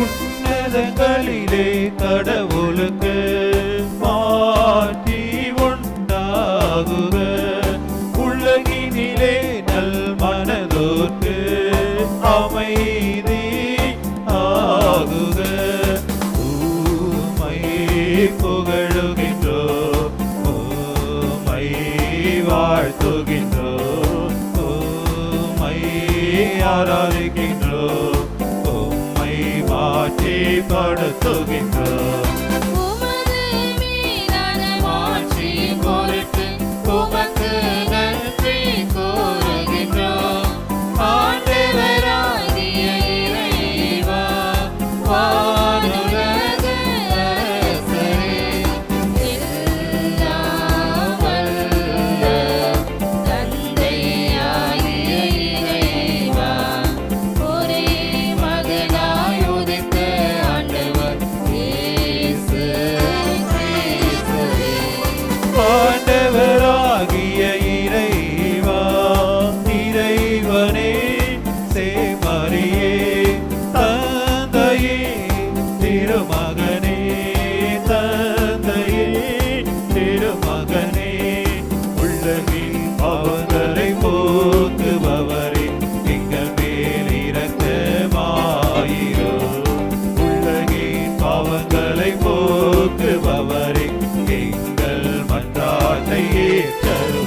உன்னதங்களிலே கடவுளுக்கு மாற்றி உண்டாகுக. உலகினிலே நல் மனதோர்க்கு அமைதி ஆகுக. ஊமை புகழுகின்றோ ஊமை வாழ்த்துகின்றோ ஊமை ஆராதிக்கின்றோ. மாற்றி பாவங்களை போக்குபவரே எங்கள் மன்றாட்டை ஏற்றருளும்